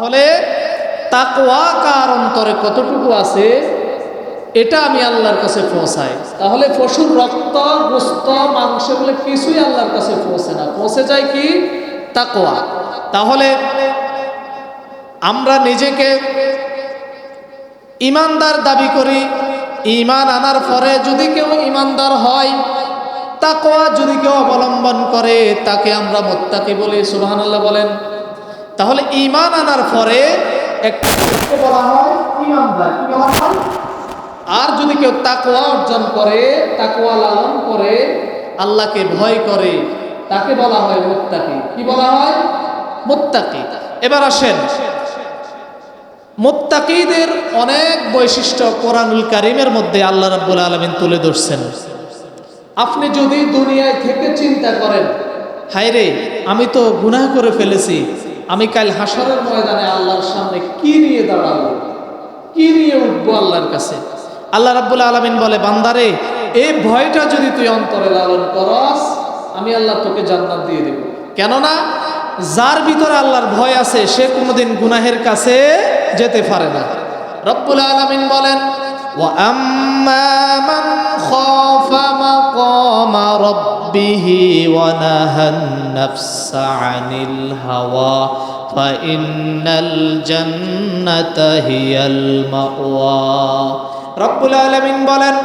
তাহলে তাকওয়া কার অন্তরে কতটুকু আছে, এটা আমি আল্লাহর কাছে পৌঁছাই। তাহলে পশুর রক্ত, গোস্ত, মাংস বলে কিছুই আল্লাহর কাছে পৌঁছে না। পৌঁছে যায় কি? তাকওয়া। তাহলে আমরা নিজেকে ইমানদার দাবি করি, ইমান আনার পরে যদি কেউ ইমানদার হয় তাকোয়া যদি কেউ অবলম্বন করে, তাকে আমরা মোত্তাকি বলি, সুবহানাল্লাহ বলেন। তাহলে ইমান আনার পরে একটা বলা হয় ইমানদার আর যদি কেউ তাকওয়া অর্জন করে তাকওয়া লালন করে আল্লাহকে ভয় করে তাকে বলা হয় মুত্তাকি। কি বলা হয়? মুত্তাকি। এবার আসেন। মুত্তাকিদের অনেক বৈশিষ্ট্য কোরআনুল কারিমের মধ্যে আল্লাহ রাব্বুল আলামিন তুলে ধরছেন। আপনি যদি দুনিয়ায় থেকে চিন্তা করেন হায় রে আমি তো গুনাহ করে ফেলেছি। আমি কাল হাসরের ময়দানে আল্লাহর সামনে কি নিয়ে দাঁড়াবো কি নিয়ে উঠবো আল্লাহর কাছে আল্লাহ রাব্বুল আলামিন বলে বান্দারে এই ভয়টা যদি তুই অন্তরে লালন করস আমি আল্লাহ তোকে জান্নাত দিয়ে দেব কেননা যার ভিতরে আল্লাহর ভয় আছে সে কোনোদিন গুনাহের কাছে যেতে পারে না রব্বুল আলামিন বলেন وأما من خاف مقام ربه ونهى النفس عن الهوى فإن الجنة هي المأوى رب العالمين বলেন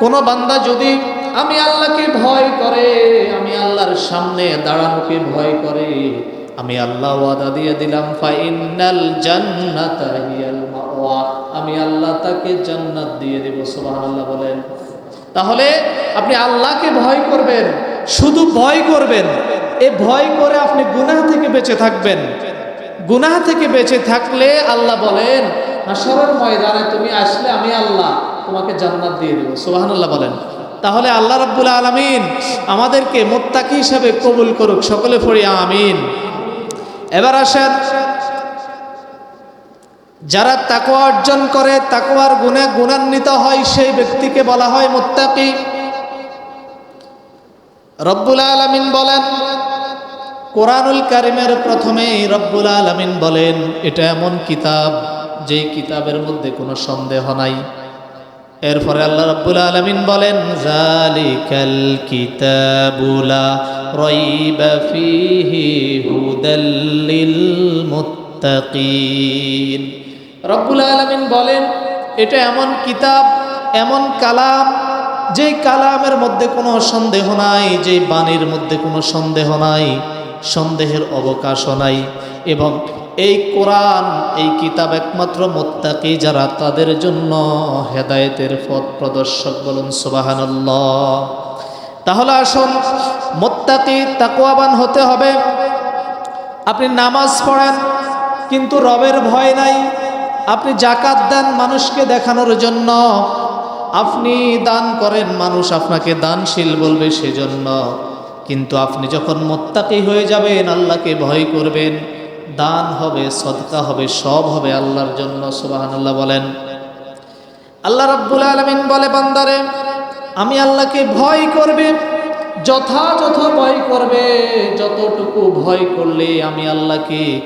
কোন বান্দা যদি আমি আল্লাহকে ভয় করে আমি আল্লাহর সামনে দাঁড়ানোকে ভয় করে আমি আল্লাহ ওয়াদা দিয়ে দিলাম ফাইনাল জান্নাতা হিয়াল মাওয়া আমি আল্লাহ তাকে জান্নাত দিয়ে দেব সুবহানাল্লাহ বলেন তাহলে আপনি আল্লাহকে ভয় করবেন শুধু ভয় করবেন। এ ভয় করে আপনি গুনাহ থেকে বেঁচে থাকবেন। গুনাহ থেকে বেঁচে থাকলে আল্লাহ বলেন হাসরের ময়দানে তুমি আসলে আমি আল্লাহ তোমাকে জান্নাত দিয়ে দেব। সুবহানাল্লাহ বলেন। তাহলে আল্লাহ রাব্বুল আলামিন আমাদেরকে মোত্তাকি হিসাবে কবুল করুক, সকলে পড়ি, আমিন। এবার আসেন, যারা তাকওয়া অর্জন করে, তাকওয়ার গুণে গুণান্বিত হয়, সেই ব্যক্তিকে বলা হয় মুত্তাকি। রব্বুল আলামিন বলেন, কোরআনুল কারিমের প্রথমেই রব্বুল আলামিন বলেন, এটা এমন কিতাব যে কিতাবের মধ্যে কোনো সন্দেহ নাই। এরপরে আল্লাহ রাব্বুল আলামিন বলেন কিতাবুলা রব্বুল আলামিন বলেন, এটা এমন কিতাব, এমন কালাম যেই কালামের মধ্যে কোনো সন্দেহ নাই, যেই বাণীর মধ্যে কোনো সন্দেহ নাই, সন্দেহের অবকাশও নাই এবং এই কোরআন, এই কিতাব একমাত্র মোত্তাকি যারা তাদের জন্য হেদায়েতের পথ প্রদর্শক বলুন সুবাহানাল্লাহ। তাহলে আসুন, মোত্তাকি তাকুয়াবান হতে হবে। আপনি নামাজ পড়েন, কিন্তু রবের ভয় নাই। আপনি জাকাত দেন মানুষকে দেখানোর জন্য। আপনি দান করেন, মানুষ আপনাকে দানশীল বলবে সেজন্য। কিন্তু আপনি যখন মোত্তাকি হয়ে যাবেন, আল্লাহকে ভয় করবেন, দান হবে, সদকা হবে, সব হবে আল্লাহর জন্য সুবাহান্লাহ বলেন। আল্লাহ রাব্বুল আলমিন বলে, বান্দারে, আমি আল্লাহকে ভয় করবে, যথাযথ ভয় করবে, যতটুকু ভয় করলে আমি আল্লাহকে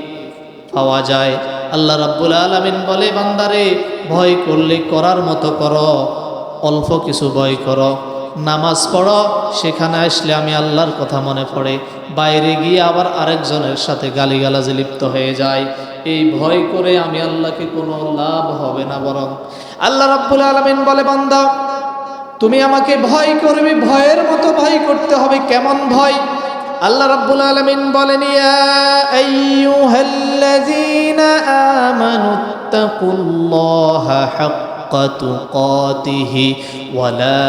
পাওয়া যায়। আল্লাহ রাব্বুল আলমিন বলে, বান্দারে, ভয় করলে করার মতো করো। অল্প কিছু ভয় করো। নামাজ পড়ো, সেখানে আসলে আমি আল্লাহর কথা মনে পড়ে। বাইরে গিয়ে আবার আরেকজনের সাথে গালিগালাজে লিপ্ত হয়ে যায়। এই ভয় করে আমি আল্লাহকে কোনো লাভ হবে না বরং। আল্লাহ রাব্বুল আলমিন বলে, বান্দা, তুমি আমাকে ভয় করবে, ভয়ের মতো ভয় করতে হবে, কেমন ভয়? আল্লাহ রাব্বুল আলামিন বলেন, ইয়া আইয়ুহাল্লাযীনা আমানুত্তাকুল্লাহা হাক্কা। ওয়া লা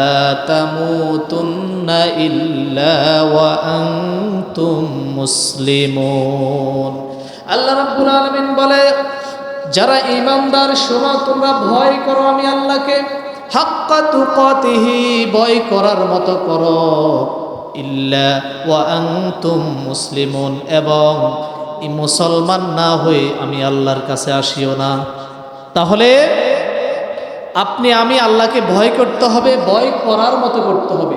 তামুতুন্না ইল্লা ওয়া আনতুম মুসলিমুন। আল্লাহ রাব্বুল আলামিন বলে, যারা ইমানদার শোনো, তোমরা ভয় করো, আমি আল্লাহকে হাক্কা তুকাতিহি ভয় করার মতো করো। ইল্লা ওয়া আনতুম মুসলিমুন, এবং মুসলমান না হয়ে আমি আল্লাহর কাছে আসিও না। তাহলে আপনি, আমি আল্লাহকে ভয় করতে হবে, ভয় করার মতো করতে হবে।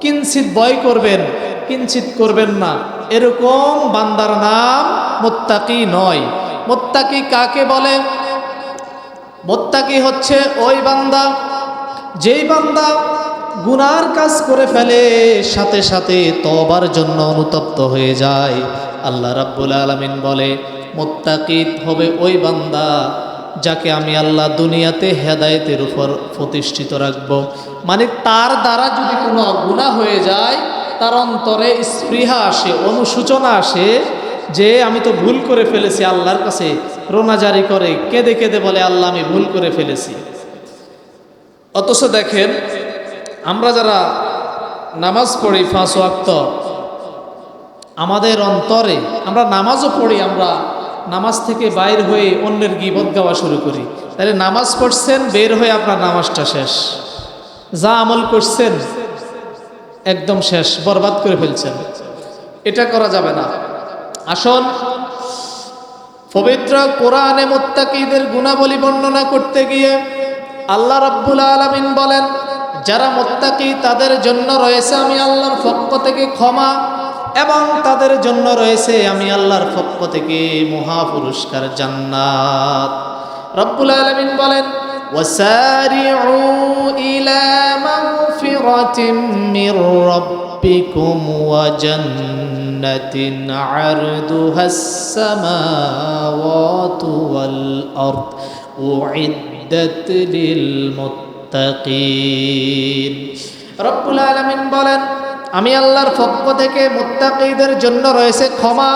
কিঞ্চিত ভয় করবেন কিঞ্চিত করবেন না। এরকম বান্দার নাম মোত্তাকি নয়। মোত্তাকি কাকে বলে? মোত্তাকি হচ্ছে ওই বান্দা, যেই বান্দা গুনার কাজ করে ফেলে, সাথে সাথে তবার জন্য অনুতপ্ত হয়ে যায়। আল্লাহ রাব্বুল আলামিন বলে মোত্তাকিদ হবে ওই বান্দা। যাকে আমি আল্লাহ দুনিয়াতে হেদায়েতের উপর প্রতিষ্ঠিত রাখব। মানে তার দ্বারা যদি কোনো গুণা হয়ে যায়, তার অন্তরে স্পৃহা আসে অনুসূচনা আসে যে আমি তো ভুল করে ফেলেছি, আল্লাহর কাছে রোনা জারি করে, কেঁদে কেঁদে বলে, আল্লাহ, আমি ভুল করে ফেলেছি। অথচ দেখেন, আমরা যারা নামাজ পড়ি ফাঁস ওয়াক্ত, আমাদের অন্তরে, আমরা নামাজও পড়ি, আমরা নামাজ থেকে বাইর হয়ে অন্যের গিবত গাওয়া শুরু করি। তাহলে নামাজ পড়ছেন, বের হয়ে আপনার নামাজটা শেষ। যা আমল করছেন, একদম শেষ, বরবাদ করে ফেলছেন। এটা করা যাবে না। আসল, পবিত্র কোরআনে মোত্তাকিদের গুণাবলী বর্ণনা করতে গিয়ে আল্লাহ রাব্বুল আলামিন বলেন, যারা মোত্তাকি তাদের জন্য রয়েছে, আমি আল্লাহর পক্ষ থেকে ক্ষমা এবং তাদের জন্য রয়েছে আমি আল্লাহর পক্ষ থেকে মহা পুরস্কার জান্নাত রব্বুল আলামিন বলেন وسارعوا إلى مغفرة من ربكم وجنة عرضها السماوات والأرض أعدت للمتقين رب العالمين বলেন আমি আল্লাহর পক্ষ থেকে মুত্তাকিদের জন্য রয়েছে ক্ষমা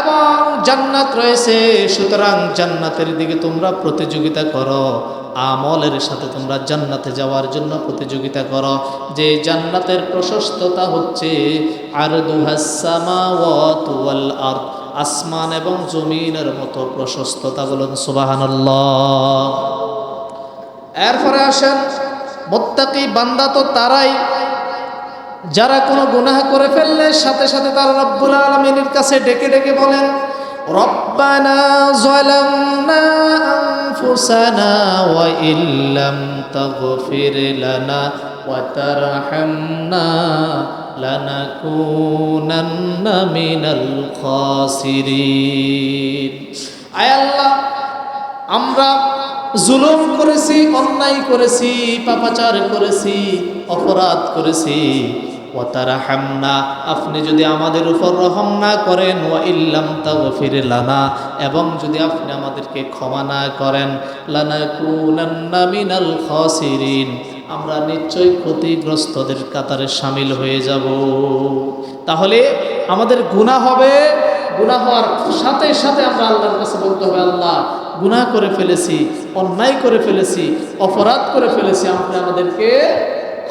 এবং জান্নাত রয়েছে। সুতরাং জান্নাতের দিকে তোমরা প্রতিযোগিতা করো, আমলের সাথে তোমরা জান্নাতে যাওয়ার জন্য প্রতিযোগিতা করো। যে জান্নাতের প্রশস্ততা হচ্ছে আর দুহাসামাওয়াল আর আসমান এবং জমিনের মতো প্রশস্ততা বলুন সুবাহান্লাহ এরপরে আসেন, মোত্তাকি বান্দা তো তারাই যারা কোনো গুনাহ করে ফেললে সাথে সাথে তারা রব্বুল আলমিনের কাছে ডেকে ডেকে বলেন, রব্বানা আয় আল্লাহ, আমরা জুলুম করেছি, অন্যায় করেছি, পাপাচার করেছি, অপরাধ করেছি ও হামনা আপনি যদি আমাদের উপর রহম না করেন ও ইল্লাম তাগফির লানা, এবং যদি আপনি আমাদেরকে ক্ষমা না করেন লানা কুনান্না খাসিরিন, আমরা নিশ্চয়ই ক্ষতিগ্রস্তদের কাতারে সামিল হয়ে যাব। তাহলে আমাদের গুনাহ হবে, গুনাহ হওয়ার সাথে সাথে আমরা আল্লাহর কাছে বলতে হবে, আল্লাহ, গুনাহ করে ফেলেছি, অন্যায় করে ফেলেছি, অপরাধ করে ফেলেছি, আপনি আমাদেরকে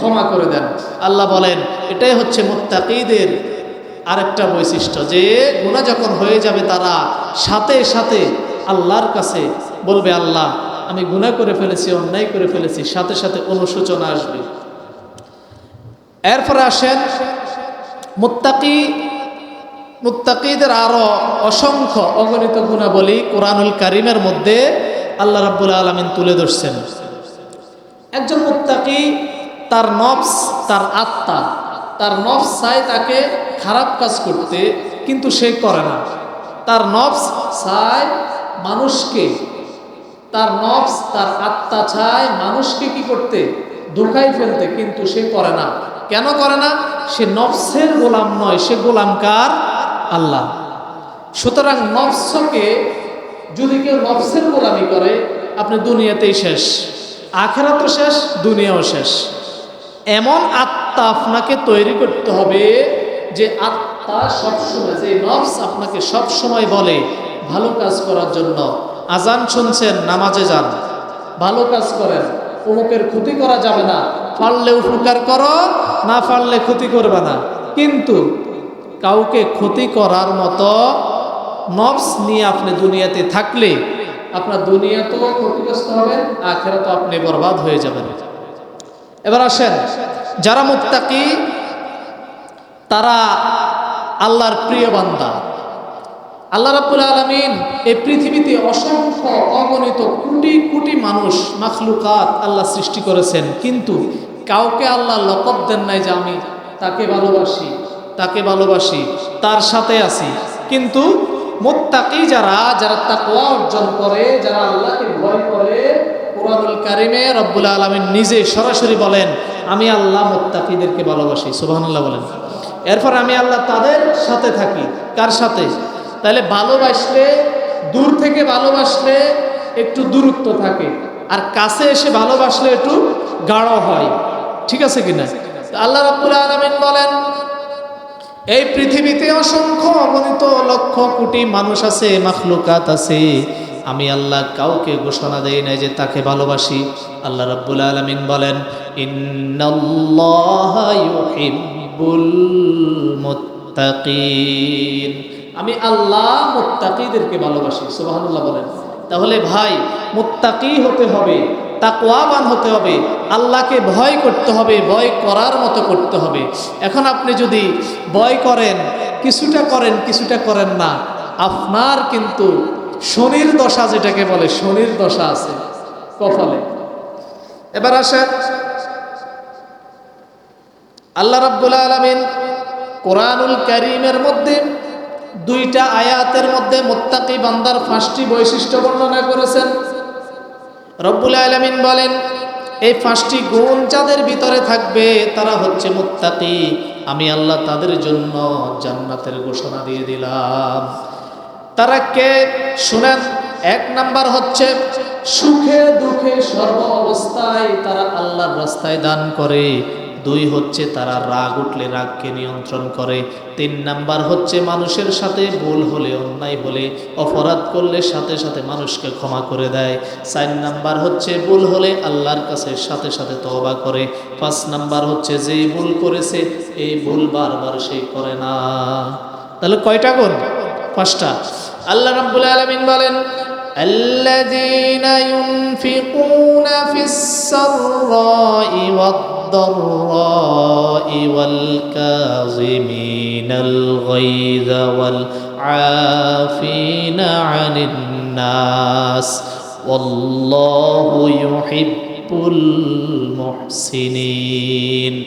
ক্ষমা করে দেন। আল্লাহ বলেন, এটাই হচ্ছে মুত্তাকিদের আরেকটা বৈশিষ্ট্য যে গুনাহ যখন হয়ে যাবে তারা সাথে সাথে আল্লাহর কাছে বলবে, আল্লাহ, আমি গুনাহ করে ফেলেছি, অন্যায় করে ফেলেছি, সাথে সাথে অনুশোচনা আসবে। এরপরে আসেন, মুত্তাকি, মুত্তাকিদের আরও অসংখ্য অগণিত গুণাবলী কোরআনুল কারিমের মধ্যে আল্লাহ রাব্বুল আলমিন তুলে ধরছেন। একজন মুত্তাকি তার নফস তার আত্মা। তার নফস চায় তাকে খারাপ কাজ করতে, কিন্তু সে করে না। তার নফস চায় মানুষকে। তার নফস, তার আত্মা চায় মানুষকে কি করতে? ধোকাই ফেলতে, কিন্তু সে করে না। কেন করে না? সে নফসের গোলাম নয়, সে গোলাম কার? আল্লাহ। সুতরাং নফসকে যদি কেউ নফসের গোলামি করে, আপনি দুনিয়াতেই শেষ। আখেরা তো শেষ, দুনিয়াও শেষ। এমন আত্মা আপনাকে তৈরি করতে হবে যে আত্মা সবসময়, যে নফস আপনাকে সবসময় বলে ভালো কাজ করার জন্য। আজান শুনছেন, নামাজে যান। ভালো কাজ করেন, অমুকের ক্ষতি করা যাবে না। পারলে উপকার করো, না পারলে ক্ষতি করবে না। কিন্তু কাউকে ক্ষতি করার মতো নফস নিয়ে আপনি দুনিয়াতে থাকলে আপনার দুনিয়া তো ক্ষতিগ্রস্ত হবেন আখেরা তো আপনি বরবাদ হয়ে যাবেন। এবার আসেন, যারা মুত্তাকি, তারা আল্লাহর প্রিয় বান্দা। আল্লাহ রাব্বুল আলমিন এই পৃথিবীতে অসংখ্য অগণিত কোটি কোটি মানুষ, মাখলুকাত আল্লাহ সৃষ্টি করেছেন। কিন্তু কাউকে আল্লাহ লকব দেন নাই যে আমি তাকে ভালোবাসি তাকে ভালোবাসি, তার সাথে আছি। কিন্তু মোত্তাকি যারা যারা তাকওয়া অর্জন করে কারিমে রব্বুল আলমিন নিজে সরাসরি বলেন, আমি আল্লাহ মোত্তাকিদেরকে ভালোবাসি। সুবহানাল্লাহ বলেন। এরপর আমি আল্লাহ তাদের সাথে থাকি। কার সাথে? তাহলে ভালোবাসলে, দূর থেকে ভালোবাসলে একটু দূরত্ব থাকে। আর কাছে এসে ভালোবাসলে একটু গাঢ় হয়। ঠিক আছে কিনা? আল্লাহ রাব্বুল আলামিন বলেন, এই পৃথিবীতে অসংখ্য অগণিত লক্ষ কোটি মানুষ আছে, মাখলুকাত আছে। আমি আল্লাহ কাউকে ঘোষণা দেই নাই যে তাকে ভালোবাসি। আল্লাহ রাব্বুল আলামিন বলেন আমি আল্লাহ মুত্তাকিদেরকে ভালোবাসি, সুবহানাল্লাহ বলেন। তাহলে ভাই, মুত্তাকি হতে হবে, তাকওয়াবান হতে হবে, আল্লাহকে ভয় করতে হবে, ভয় করার মতো করতে হবে। এখন আপনি যদি ভয় করেন, কিছুটা করেন কিছুটা করেন না, আপনার কিন্তু শনির দশা যেটাকে বলে, শনির দশা আছে কপালে। এবার আসেন আল্লাহ রাব্বুল আলামিন কোরআনুল কারীমের মধ্যে দুইটা আয়াতের মধ্যে মুত্তাকি বান্দার পাঁচটি বৈশিষ্ট্য বর্ণনা করেছেন। রব্বুল আলামিন বলেন, এই পাঁচটি গুণ যাদের ভিতরে থাকবে তারা হচ্ছে মুত্তাকি। আমি আল্লাহ তাদের জন্য জান্নাতের ঘোষণা দিয়ে দিলাম। তারা কে? শুনেন, এক নাম্বার হচ্ছে, সুখে দুঃখে সর্ব অবস্থায় তারা আল্লাহর রাস্তায় দান করে। দুই হচ্ছে, তারা রাগ উঠলে রাগকে নিয়ন্ত্রণ করে। তিন নাম্বার হচ্ছে, মানুষের সাথে ভুল হলে, অন্যায় হলে, অপরাধ করলে সাথে সাথে মানুষকে ক্ষমা করে দেয়। চার নাম্বার হচ্ছে, ভুল হলে আল্লাহর কাছে সাথে সাথে তওবা করে। পাঁচ নাম্বার হচ্ছে, যে ভুল করেছে, এই ভুল বারবার সে করে না। তাহলে কয়টা গুণ? পাঁচটা। আল্লাহ রাব্বুল আলামিন বলেন الذين ينفقون في السراء والضراء والكاظمين الغيظ والعافين عن الناس والله يحب المحسنين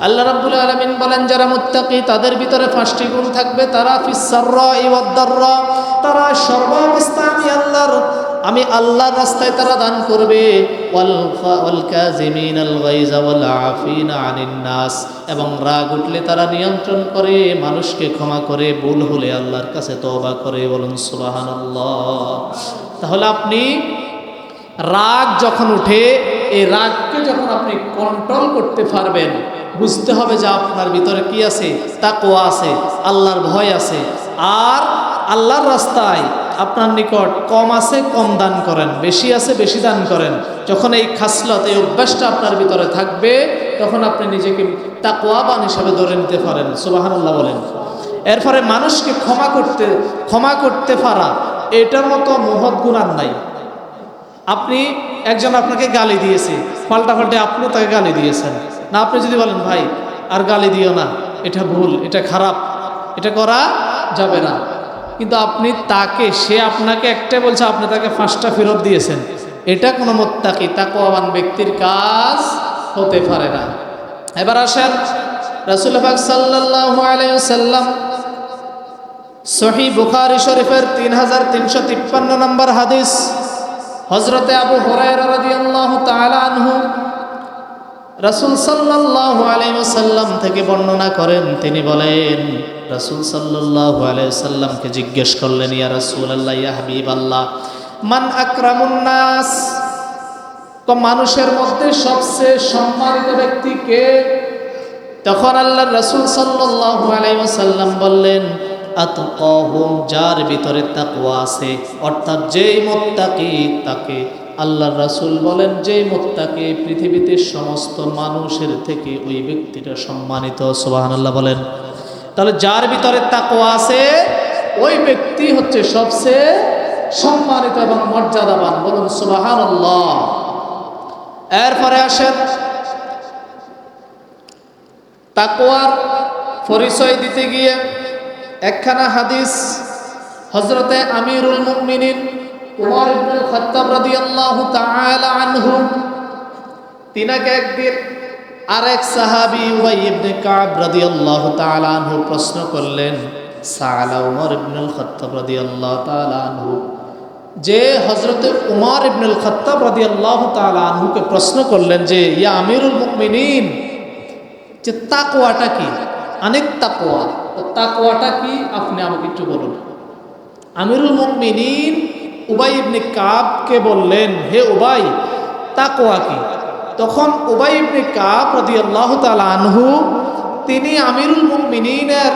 আল্লাহ রাব্বুল আলামিন বলেন, যারা মুত্তাকি, তাদের ভিতরে পাঁচটি গুণ থাকবে। তারা ফিসাররা ইওয়াদ্দাররা তারা সর্বাবস্থা আমি আল্লাহর আমি আল্লাহর রাস্তায় তারা দান করবে। নাস। এবং রাগ উঠলে তারা নিয়ন্ত্রণ করে, মানুষকে ক্ষমা করে, ভুল হলে আল্লাহর কাছে তওবা করে বলুন, সুবহানাল্লাহ। তাহলে আপনি রাগ যখন উঠে এই রাগকে যখন আপনি কন্ট্রোল করতে পারবেন, বুঝতে হবে যে আপনার ভিতরে কি আছে, তাকওয়া আছে, আল্লাহর ভয় আছে। আর আল্লাহর রাস্তায় আপনার নিকট কম আছে, কম দান করেন, বেশি আছে, বেশি দান করেন। যখন এই খাসলত, এই অভ্যাসটা আপনার ভিতরে থাকবে, তখন আপনি নিজেকে তাকওয়াবান হিসাবে ধরে নিতে পারেন সুবাহান্লাহ বলেন। এরপরে মানুষকে ক্ষমা করতে ক্ষমা করতে পারা, এটার মতো মহৎ গুণ আর নাই। আপনি একজন আপনাকে গালি দিয়েছে, পাল্টা পাল্টে আপনিও তাকে গালি দিয়েছেন। না, আপনি যদি বলেন, ভাই, আর গালি দিও না, এটা ভুল, এটা খারাপ, এটা করা যাবে না। কিন্তু আপনি তাকে, সে আপনাকে একটাই বলছে, আপনি তাকে পাঁচটা ফেরত দিয়েছেন। এটা কোনো মোত্তাকি, তাকওয়াবান ব্যক্তির কাজ হতে পারে না। এবার আসেন রাসুল পাক সাল্লাল্লাহু আলাইহি সাল্লাম সহি বুখারি শরীফের তিন হাজার তিনশো তিপ্পান্ন নম্বর হাদিস। হজরতে আবু রাসূল আলাইহি ওয়াসাল্লাম থেকে বর্ণনা করেন। তিনি বলেন, রাসূল আলাইহি জিজ্ঞেস করলেন, ইয়া রাসূলুল্লাহ, ইয়া হাবিবাল্লাহ, মান আকরামুন নাস? তো মানুষের মধ্যে সবচেয়ে সম্মানিত ব্যক্তি কে? তখন আল্লাহ রাসূল সাল্লাল্লাহু আলাইহি ওয়াসাল্লাম বললেন যার ভিতরে তাকওয়া আছে। অর্থাৎ যেই মুত্তাকি তাকে আল্লাহর রাসূল বলেন, যেই মুত্তাকি পৃথিবীতে সমস্ত মানুষের থেকে ওই ব্যক্তিটা সম্মানিত, সুবহানাল্লাহ বলেন। তাহলে যার ভিতরে তাকওয়া আছে, ওই ব্যক্তি হচ্ছে সবচেয়ে সম্মানিত এবং মর্যাদাবান। বলুন সুবাহান এরপরে আসেন, তাকওয়ার পরিচয় দিতে গিয়ে একখানা হাদিস হজরতে আমিরুল মুমিনিন উমর ইবনুল খাত্তাব রাদিয়াল্লাহু তাআলা আনহু। তিনাকে একদিন আরেক সাহাবী উবাই ইবনে কাব রাদিয়াল্লাহু তাআলা আনহু প্রশ্ন করলেন সাআলা উমর ইবনুল খাত্তাব রাদিয়াল্লাহু তাআলা আনহু। যে হজরতে উমর ইবনুল খাত্তাব রাদিয়াল্লাহু তাআলা আনহুকে প্রশ্ন করলেন যে, ইয়া আমিরুল মুমিনিন, যে তাকওয়াটা কি? অনেক তাকওয়া। তো তাকওয়াটা কি? আপনি আমাকে একটু বলুন। আমিরুল মুমিনিন উবাই ইবনে কাবকে বললেন, হে উবাই, তাকওয়া কি? তখন উবাই ইবনে কাব রাদিয়াল্লাহু তাআলা আনহু তিনি আমিরুল মুমিনিনের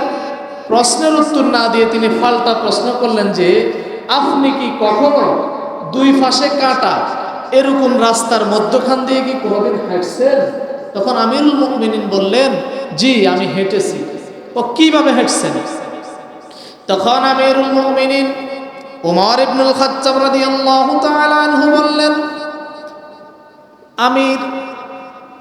প্রশ্নের উত্তর না দিয়ে তিনি পাল্টা প্রশ্ন করলেন যে, আপনি কি কখনো দুই পাশে কাটা এরকম রাস্তার মধ্যখান দিয়ে কি কোনোদিন হাঁটছেন? তখন আমিরুল মুমিনিন বললেন, জি, আমি হেঁটেছি। ও কীভাবে হেঁটছেন? তখন আমিরুল মুমিনিন উমর ইবনুল খাত্তাব রাদিয়াল্লাহু তাআলা আনহু বললেন আমি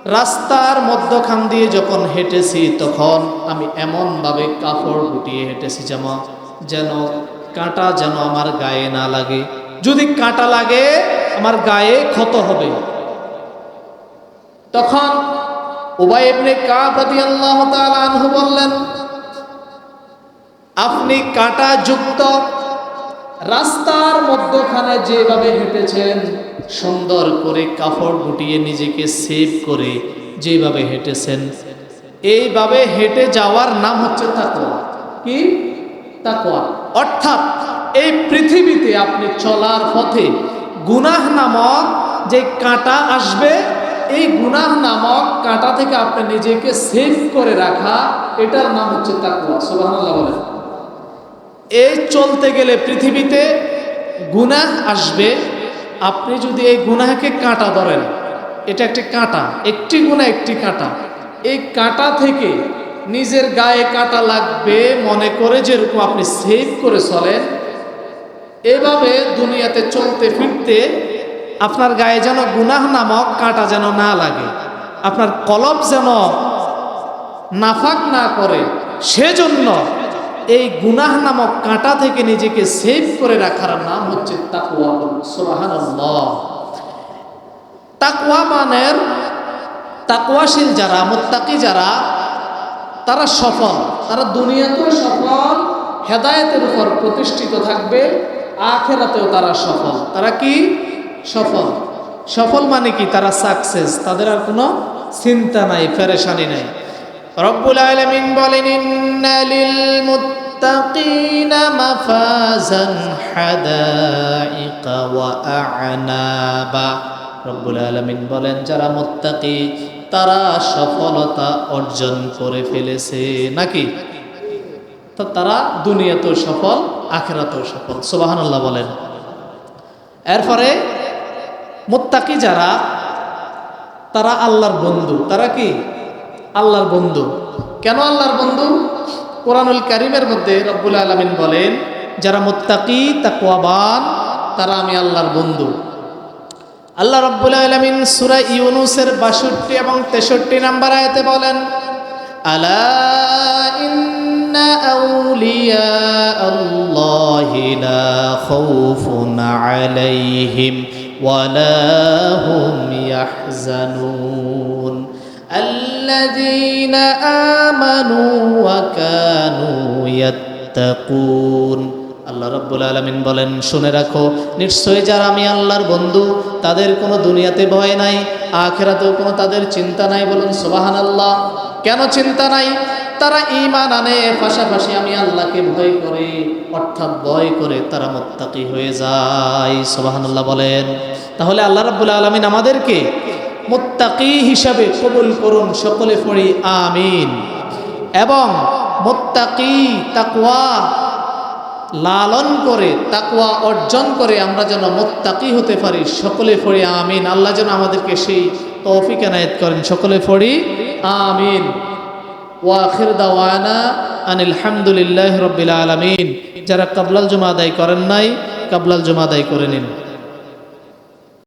রাস্তার মধ্যখান দিয়ে যখন হেঁটেছি, তখন আমি এমনভাবে কাপড় গুটিয়ে হেঁটেছি যেমন যেন কাঁটা যেন আমার গায়ে না লাগে। যদি কাঁটা লাগে, আমার গায়ে ক্ষত হবে। তখন উবাই ইবনে কাব রাদিয়াল্লাহু তাআলা আনহু বললেন, আপনি কাঁটা যুক্ত রাস্তার মধ্যখানে যেভাবে হেঁটেছেন, সুন্দর করে কাপড় গুটিয়ে নিজেকে সেভ করে যেভাবে হেঁটেছেন, এইভাবে হেঁটে যাওয়ার নাম হচ্ছে তাকওয়া। কি? তাকওয়া। অর্থাৎ এই পৃথিবীতে আপনি চলার পথে গুনাহ নামক যে কাঁটা আসবে এই গুনাহ নামক কাঁটা থেকে আপনি নিজেকে সেভ করে রাখা, এটার নাম হচ্ছে তাকওয়া। সুবহানাল্লাহ বলেন। এই চলতে গেলে পৃথিবীতে গুনাহ আসবে, আপনি যদি এই গুনাহকে কাঁটা ধরেন, এটা একটি কাঁটা, একটি গুণা একটি কাঁটা। এই কাঁটা থেকে নিজের গায়ে কাঁটা লাগবে মনে করে যেরকম আপনি সেভ করে চলেন, এভাবে দুনিয়াতে চলতে ফিরতে আপনার গায়ে যেন গুনাহ নামক কাঁটা যেন না লাগে। আপনার কলব যেন নাফাক না করে। সেজন্য এই গুনাহ নামক কাঁটা থেকে নিজেকে সেভ করে রাখার নাম হচ্ছে তাকুয়া সুবহানাল্লাহ। তাকুয়া মানের তাকুয়াশীল যারা, মোত্তাকি যারা, তারা সফল। তারা দুনিয়াতেও সফল, হেদায়েতের উপর প্রতিষ্ঠিত থাকবে, আখেরাতেও তারা সফল। তারা কি? সফল। সফল মানে কি? তারা সাকসেস তাদের আর কোনো চিন্তা নাই ফেরেশানি নাই। রব্বুল আলমিন বলেন ইন্না লিল মুত্তাকিনা মাফাজান হাদাইকা ওয়া আ'নাবা। রব্বুল আলামিন বলেন, যারা মুত্তাকি, তারা সফলতা অর্জন করে ফেলেছে। নাকি? তো তারা দুনিয়াতেও সফল, আখেরাতেও সফল। সুবহানাল্লাহ বলেন। এরপরে মুত্তাকি যারা, তারা আল্লাহর বন্ধু। তারা কি? আল্লাহর বন্ধু। কেন আল্লাহর বন্ধু? কোরআনুল কারিমের মধ্যে রব্বুল আলমিন বলেন, যারা মুত্তাকি তাকুয়াবান তারা আমি আল্লাহর বন্ধু। আল্লাহ রব্বুল আলমিন সুরা ইউনুসের বাষট্টি এবং তেষট্টি নাম্বার আয়াতে বলেন, আলা ইন্না আল্লাহি আলাইহিম। ওয়ালা হুম ইয়াহজানুন الذين آمنوا وكانوا يتقون আল্লাহ রব্বুল আলমিন বলেন শুনে রাখো নিশ্চয়ই যারা আমি আল্লাহর বন্ধু তাদের কোনো দুনিয়াতে ভয় নাই আখেরাতেও কোনো তাদের চিন্তা নাই বলুন সোবাহান আল্লাহ কেন চিন্তা নাই তারা ইমান আনে, পাশাপাশি আমি আল্লাহকে ভয় করে, অর্থাৎ ভয় করে তারা মোত্তাকি হয়ে যায়। সোবাহান আল্লাহ বলেন। তাহলে আল্লাহ রব্বুল আলমিন আমাদেরকে মোত্তাকি হিসাবে কবুল করুন, সকলে পড়ি আমিন। এবং মোত্তাকি, তাকওয়া লালন করে, তাকওয়া অর্জন করে আমরা যেন মোত্তাকি হতে পারি, সকলে পড়ি আমিন। আল্লাহ যেন আমাদেরকে সেই তৌফিক এনায়েত করেন, সকলে পড়ি আমিন। ওয়াখির দাওয়ানা আনিল হামদুলিল্লাহ রবিল আলমিন। যারা কাবলাল জমা আদায় করেন নাই, কাবলাল জমা আদায় করে নিন।